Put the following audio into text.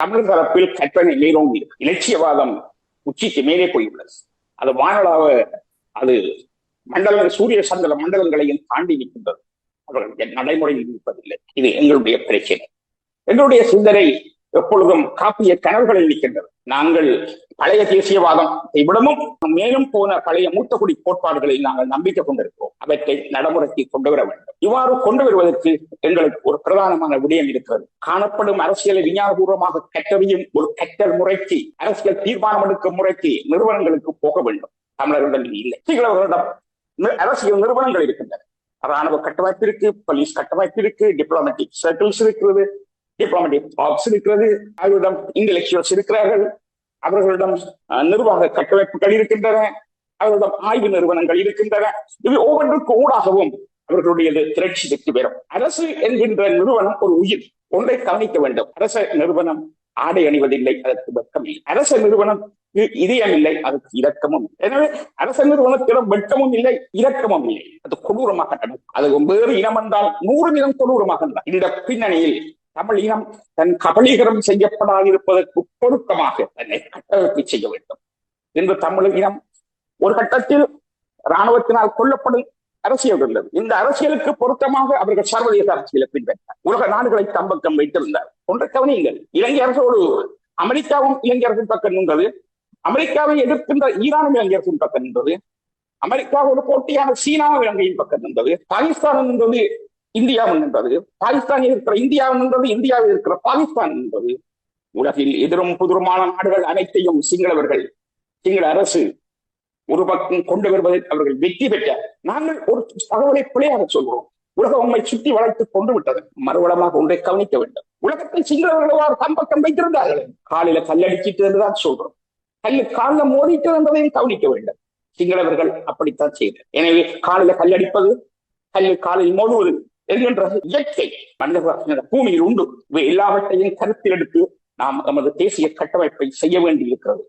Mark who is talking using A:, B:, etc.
A: தமிழ் தரப்பில் கற்பனை மேலோங்கி இலட்சியவாதம் உச்சிக்கு மேலே போயுள்ளது. அது வானளாவ அது மண்டலங்கள் சூரிய சந்திர மண்டலங்களையும் தாண்டி நிற்கின்றது. அவர்கள் நடைமுறையில் இருப்பதில்லை இது எங்களுடைய பிரச்சனை. எங்களுடைய சிந்தனை எப்பொழுதும் காப்பிய கனவுகளில் நிற்கின்றது. நாங்கள் பழைய தேசியவாதம் இவ்விடமும் மேலும் போன பழைய மூத்தகுடி கோட்பாடுகளில் நாங்கள் நம்பிக்கை கொண்டிருக்கிறோம். அவற்றை நடைமுறைக்கு கொண்டு வர வேண்டும். இவ்வாறு கொண்டு வருவதற்கு எங்களுக்கு ஒரு பிரதானமான விடயம் இருக்கிறது. காணப்படும் அரசியலை விஞ்ஞானபூர்வமாக கற்றறியும் ஒரு கற்றல் முறைக்கு அரசியல் தீர்மானம் எடுக்கும் முறைக்கு நிறுவனங்களுக்கு போக வேண்டும். தமிழர்களிடம் இல்லை. சிங்களவர்களிடம் அரசியல் நிறுவனங்கள் இருக்கின்றன. ராணுவ கட்டமைப்பு இருக்கு போலீஸ் கட்டமைப்பு இருக்கு டிப்ளமேட்டிக் சர்க்கிள்ஸ் இருக்கிறது டிப்ளமேட்டிக் ஆப்ஸ் இருக்கிறது அவரிடம் இன்டெலெக்சுவல்ஸ் இருக்கிறார்கள். அவர்களிடம் அஹ், நிர்வாக கட்டமைப்புகள் இருக்கின்றன. அவர்களிடம் ஆய்வு நிறுவனங்கள் இருக்கின்றன. இது ஒவ்வொன்றுக்கு ஊடாகவும் அவர்களுடைய திரட்சி வெற்றி பெறும். அரசு என்கின்ற நிறுவனம் ஒரு உயிர். ஒன்றை கவனிக்க வேண்டும். அரச நிறுவனம் ஆடை அணிவதில்லை அதற்கு வெட்கம் இல்லை அரச நிறுவனம் இதயம் இல்லை அதற்கு இரக்கமும் எனவே அரச நிறுவனத்திடம் வெட்கமும் இல்லை இரக்கமும் இல்லை. அது கொடூரமாக நடக்கும். அது வேறு இனம் என்றால் நூறு இனம் கொடூரமாக இருந்தால் இந்த பின்னணியில் தமிழ் இனம் தன் கபலீகரம் செய்யப்படாதிருப்பதற்கு பொருத்தமாக தன்னை கட்டமைப்பு செய்ய வேண்டும். இன்று தமிழ் இனம் ஒரு கட்டத்தில் இராணுவத்தினால் கொல்லப்படும் அரசியல் இருந்தது இந்த அரசியலுக்கு பொருத்தமாக அவர்கள் சர்வதேச அரசியலை பின்பற்றினார். உலக நாடுகளை தம்பக்கம் வைத்திருந்தார். ஒன்றை கவனியுங்கள் இலங்கை அரசோடு அமெரிக்காவும் இலங்கை அரசின் பக்கம் நின்றது. அமெரிக்காவை எதிர்க்கின்ற ஈரானும் இலங்கை அரசின் பக்கம் நின்றது. அமெரிக்காவோடு போட்டியான சீனாவும் இலங்கையின் பக்கம் நின்றது. பாகிஸ்தான் நின்றது. இந்தியாவும் நின்றது பாகிஸ்தானில் இருக்கிற இந்தியாவும் நின்றது இந்தியாவில் இருக்கிற பாகிஸ்தான் நின்றது. உலகில் எதிரும் புதிருமான நாடுகள் அனைத்தையும் சிங்களவர்கள் சிங்கள அரசு ஒரு பக்கம் கொண்டு வருவதில் அவர்கள் வெற்றி பெற்ற நாங்கள் ஒரு தகவலை பிழையாக சொல்கிறோம். உலகம் உண்மை சுற்றி வளைத்து கொண்டு விட்டது. மறுவளமாக ஒன்றை கவனிக்க வேண்டும். உலகத்தில் சிங்களவர்கள் தம்பக்கம் வைத்திருந்தார்கள்? காலில கல்லடிச்சிட்டு என்றுதான் சொல்றோம். கல்லு காலில் மோதிட்டு என்பதையும் கவனிக்க வேண்டும். சிங்களவர்கள் அப்படித்தான் செய்தனர். எனவே காலில கல்லடிப்பது கல்லு காலில் மோதுவது என்கின்றது இயற்கை மனித பூமியில் உண்டு இவை எல்லாவற்றையும் கருத்தில் எடுத்து நாம் நமது தேசிய கட்டமைப்பை செய்ய வேண்டி இருக்கிறது